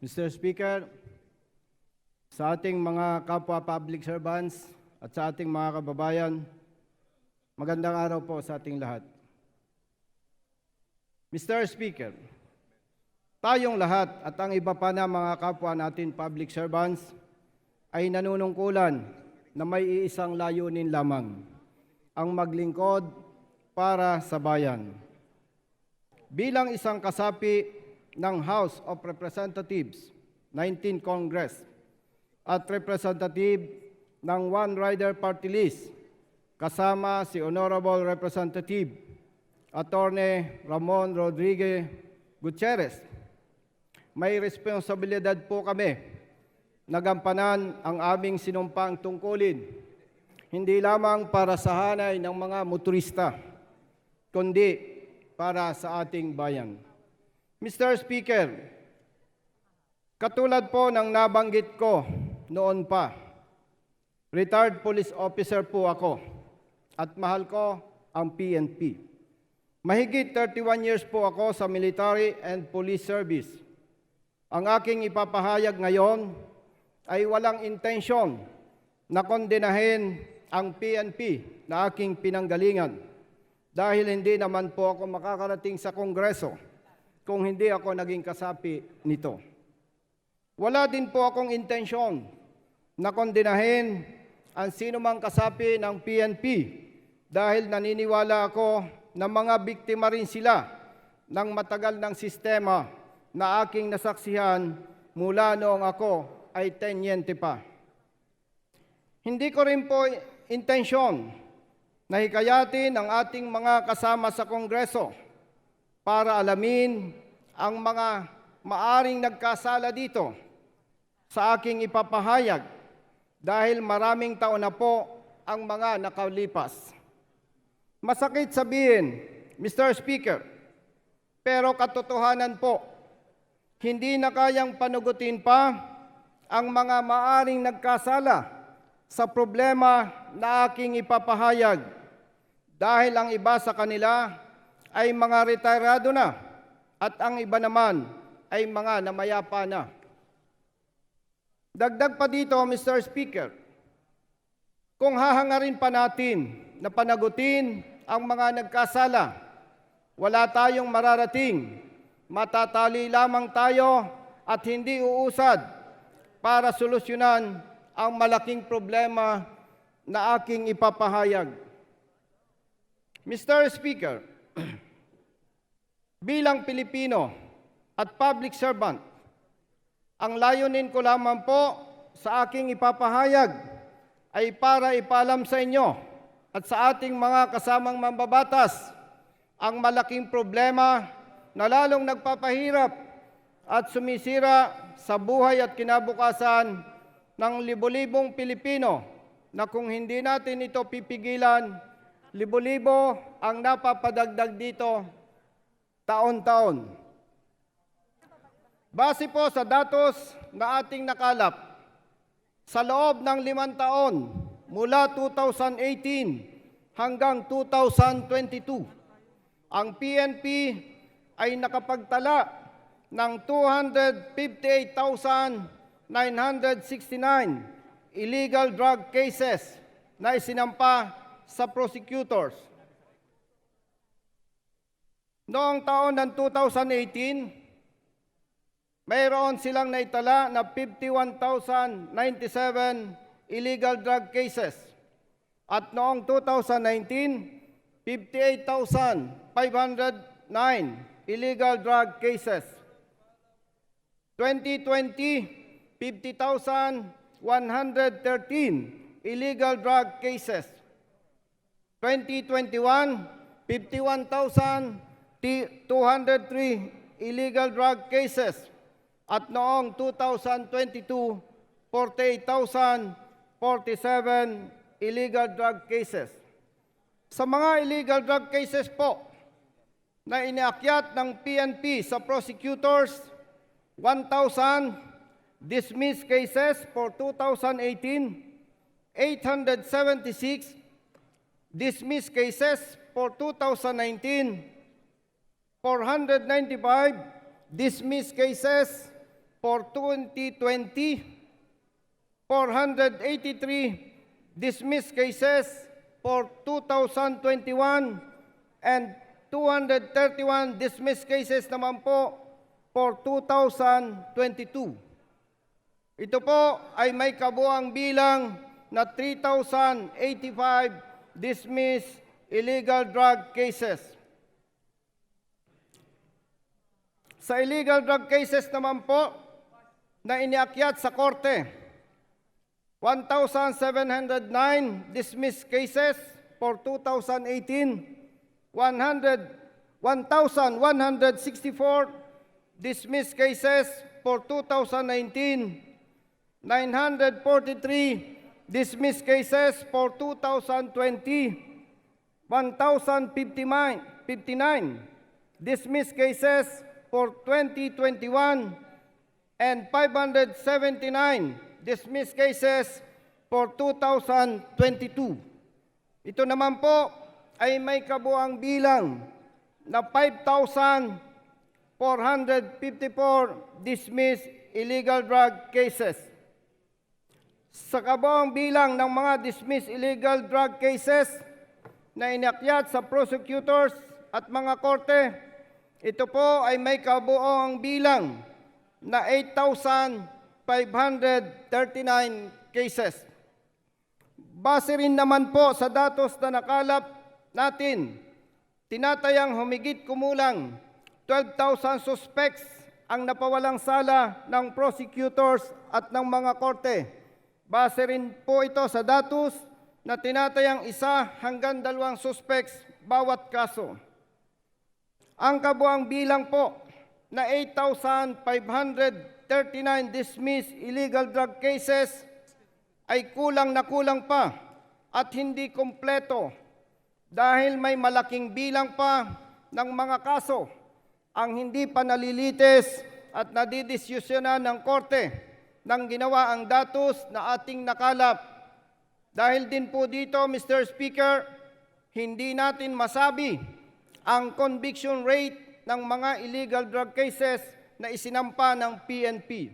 Mr. Speaker, sa ating mga kapwa public servants at sa ating mga kababayan, magandang araw po sa ating lahat. Mr. Speaker, tayong lahat at ang iba pa na mga kapwa natin public servants ay nanunungkulan na may iisang layunin lamang, ang maglingkod para sa bayan. Bilang isang kasapi ng House of Representatives, 19 Congress, at representative ng One Rider Party List, kasama si Honorable Representative Attorney Ramon Rodriguez Gutierrez. May responsibilidad po kami na gampanan ang aming sinumpang tungkulin, hindi lamang para sa hanay ng mga motorista, kundi para sa ating bayan. Mr. Speaker, katulad po ng nabanggit ko noon pa, retired police officer po ako at mahal ko ang PNP. Mahigit 31 years po ako sa military and police service. Ang aking ipapahayag ngayon ay walang intensyon na kondenahin ang PNP na aking pinanggalingan dahil hindi naman po ako makakarating sa Kongreso kung hindi ako naging kasapi nito. Wala din po akong intensyon na kondenahin ang sino mang kasapi ng PNP dahil naniniwala ako na mga biktima rin sila ng matagal ng sistema na aking nasaksihan mula noong ako ay tenyente pa. Hindi ko rin po intensyon na hikayatin ang ating mga kasama sa Kongreso para alamin ang mga maaring nagkasala dito sa aking ipapahayag dahil maraming taon na po ang mga nakalipas. Masakit sabihin, Mr. Speaker, pero katotohanan po, hindi na kayang panugutin pa ang mga maaring nagkasala sa problema na aking ipapahayag dahil ang iba sa kanila ay mga retirado na at ang iba naman ay mga namayapa na. Dagdag pa dito, Mr. Speaker, kung hahangarin pa natin na panagutin ang mga nagkasala, wala tayong mararating. Matatali lamang tayo at hindi uusad para solusyonan ang malaking problema na aking ipapahayag. Mr. Speaker, bilang Pilipino at public servant, ang layunin ko lamang po sa aking ipapahayag ay para ipalam sa inyo at sa ating mga kasamang mambabatas ang malaking problema na lalong nagpapahirap at sumisira sa buhay at kinabukasan ng libo-libong Pilipino na kung hindi natin ito pipigilan, libo-libo ang napapadagdag dito taon-taon. Base po sa datos na ating nakalap, sa loob ng limang taon mula 2018 hanggang 2022, ang PNP ay nakapagtala ng 258,969 illegal drug cases na isinampa sa prosecutors. Noong taon ng 2018, mayroon silang naitala na 51,097 illegal drug cases. At noong 2019, 58,509 illegal drug cases. 2020, 50,113 illegal drug cases. 2021, 51,203 illegal drug cases. At noong 2022, 48,047 illegal drug cases. Sa mga illegal drug cases po na inakyat ng PNP sa prosecutors, 1,000 dismissed cases for 2018, 876 dismissed cases for 2019, 495 dismissed cases for 2020, 483 dismissed cases for 2021, and 231 dismissed cases naman po for 2022. Ito po ay may kabuang bilang na 3,085 dismissed illegal drug cases. Sa illegal drug cases naman po na iniakyat sa korte, 1,709 dismissed cases for 2018, 100 1,164 dismissed cases for 2019, 943 dismissed cases for 2020, 1,059 59 dismissed cases for 2021, and 579 dismissed cases for 2022. Ito naman po ay may kabuang bilang na 5,454 dismissed illegal drug cases. Sa kabuang bilang ng mga dismissed illegal drug cases na inakyat sa prosecutors at mga korte, ito po ay may kabuong bilang na 8,539 cases. Base rin naman po sa datos na nakalap natin, tinatayang humigit kumulang 12,000 suspects ang napawalang sala ng prosecutors at ng mga korte. Base rin po ito sa datos na tinatayang isa hanggang dalawang suspects bawat kaso. Ang kabuang bilang po na 8,539 dismissed illegal drug cases ay kulang na kulang pa at hindi kompleto dahil may malaking bilang pa ng mga kaso ang hindi pa nalilitis at nadidisyusyonan ng korte ng ginawa ang datos na ating nakalap. Dahil din po dito, Mr. Speaker, hindi natin masabi ang conviction rate ng mga illegal drug cases na isinampa ng PNP.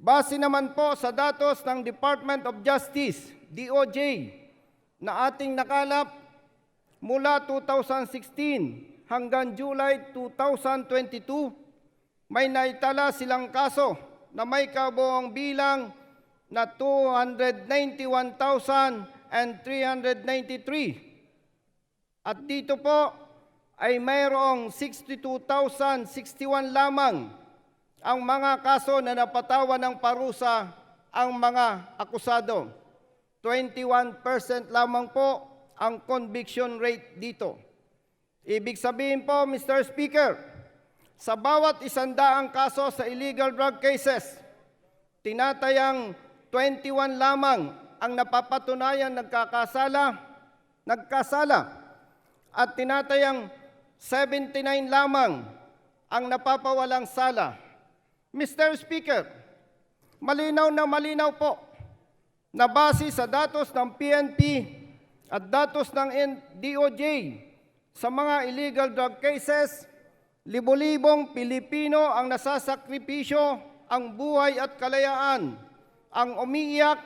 Base naman po sa datos ng Department of Justice, DOJ, na ating nakalap mula 2016 hanggang July 2022, may naitala silang kaso na may kabuong bilang na 291,393. At dito po ay mayroong 62,061 lamang ang mga kaso na napatawan ng parusa ang mga akusado. 21% lamang po ang conviction rate dito. Ibig sabihin po, Mr. Speaker, sa bawat isandaang kaso sa illegal drug cases, tinatayang 21 lamang ang napapatunayan nagkakasala, nagkasala, at tinatayang 79 lamang ang napapawalang sala. Mr. Speaker, malinaw na malinaw po na base sa datos ng PNP at datos ng DOJ sa mga illegal drug cases, libo-libong Pilipino ang nasasakripisyo ang buhay at kalayaan, ang umiiyak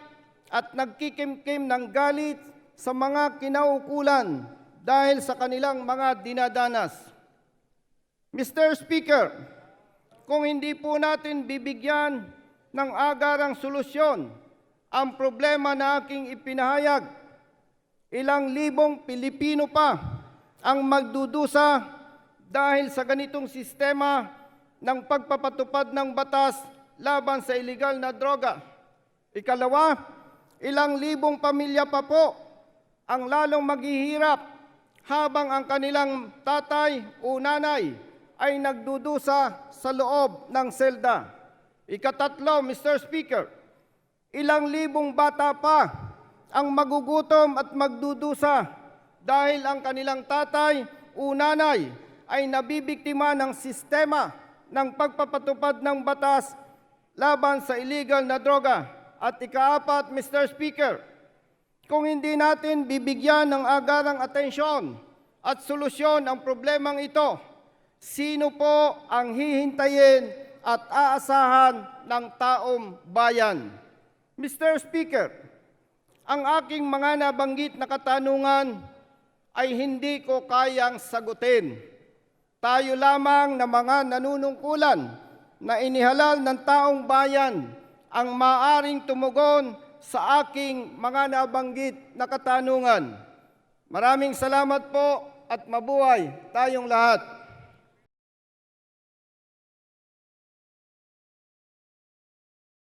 at nagkikimkim ng galit sa mga kinaukulan dahil sa kanilang mga dinadanas. Mr. Speaker, kung hindi po natin bibigyan ng agarang solusyon ang problema na aking ipinahayag, ilang libong Pilipino pa ang magdudusa dahil sa ganitong sistema ng pagpapatupad ng batas laban sa iligal na droga. Ikalawa, ilang libong pamilya pa po ang lalong maghihirap habang ang kanilang tatay o nanay ay nagdudusa sa loob ng selda. Ikatatlo, Mr. Speaker, ilang libong bata pa ang magugutom at magdudusa dahil ang kanilang tatay o nanay ay nabibiktima ng sistema ng pagpapatupad ng batas laban sa illegal na droga. At ikaapat, Mr. Speaker, kung hindi natin bibigyan ng agarang atensyon at solusyon ang problemang ito, sino po ang hihintayin at aasahan ng taong bayan. Mr. Speaker, ang aking mga nabanggit na katanungan ay hindi ko kayang sagutin. Tayo lamang na mga nanunungkulan na inihalal ng taong bayan ang maaring tumugon sa aking mga nabanggit na katanungan. Maraming salamat po at mabuhay tayong lahat.